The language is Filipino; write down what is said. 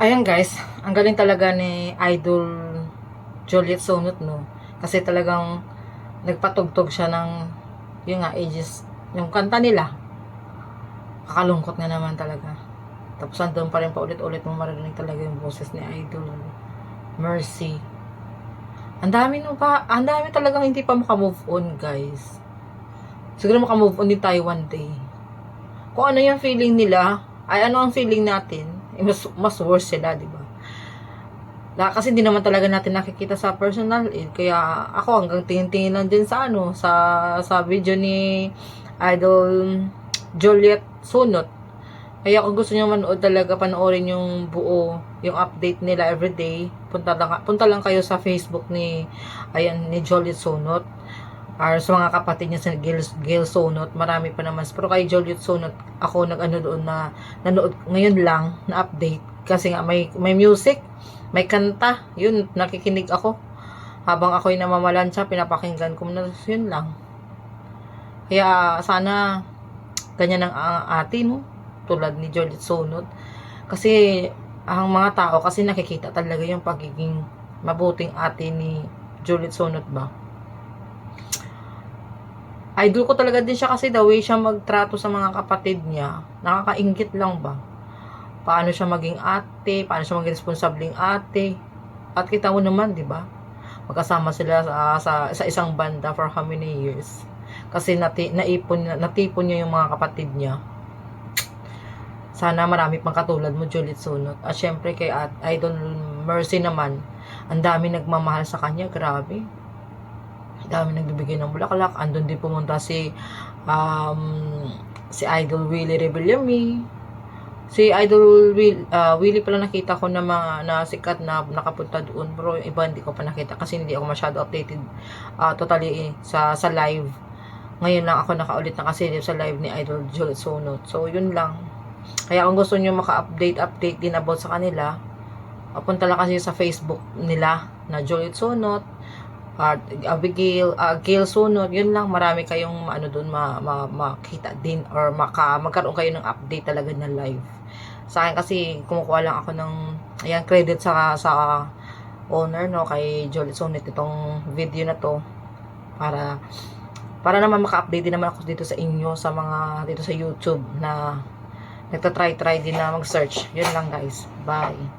Ayan guys, ang galing talaga ni Idol Juliet Sonot no. Kasi talagang nagpatugtog siya ng yung nga ages, yung kanta nila. Kakalungkot nga naman talaga. Tapos andun pa rin pa ulit-ulit mo maririnig talaga yung boses ni Idol Mercy. Ang dami no pa, ang dami talagang hindi pa makamove on guys. Siguro makamove on din tayo one day. Kung ano yung feeling nila, ay ano ang feeling natin, mas, mas worse sila, di ba? Na, kasi hindi naman talaga natin nakikita sa personal eh. Kaya ako hanggang tingin-tingin lang din sa ano, sa, sa video ni Idol Juliet Sunot. Kaya kung gusto niyo manood talaga, panoorin yung buo, yung update nila everyday, punta lang, punta lang kayo sa Facebook ni, ayan, ni Juliet Sunot or sa mga kapatid niya sa Gail, Gail Sonot, marami pa naman. Pero kay Juliet Sonot, ako nag-ano doon na nanood ngayon lang na update kasi nga may may music, may kanta, yun nakikinig ako. Habang ako'y namamalansya, pinapakinggan ko na yun lang. Kaya sana ganyan ang ang ate mo tulad ni Juliet Sonot. Kasi ang mga tao kasi nakikita talaga yung pagiging mabuting ate ni Juliet Sonot ba idol ko talaga din siya kasi the way siya magtrato sa mga kapatid niya, nakakaingit lang ba? Paano siya maging ate, paano siya maging responsabling ate. At kita mo naman, di ba? Magkasama sila sa, sa, sa isang banda for how many years. Kasi nati, naipon, natipon niya yung mga kapatid niya. Sana marami pang katulad mo, Juliet Sunot. At syempre kay at Idol Mercy naman, ang dami nagmamahal sa kanya, grabe dami nagbibigay ng bulaklak. Andun din pumunta si um, si Idol Willie Rebellamy. Si Idol Will, uh, Willie pala nakita ko na mga na sikat na nakapunta doon pero yung iba hindi ko pa nakita kasi hindi ako masyado updated uh, totally eh, sa sa live. Ngayon lang ako nakaulit na kasi sa live ni Idol Juliet Sonot. So yun lang. Kaya kung gusto niyo maka-update update din about sa kanila, punta lang kasi sa Facebook nila na Juliet Sonot uh, Abigail, uh, Gail Sunod, yun lang, marami kayong ano doon ma, ma, makita din or maka, magkaroon kayo ng update talaga na live. Sa akin kasi kumukuha lang ako ng ayan, credit sa sa owner no kay Jolie Sunit itong video na to para para naman maka-update din naman ako dito sa inyo sa mga dito sa YouTube na nagta-try try din na mag-search. Yun lang guys. Bye.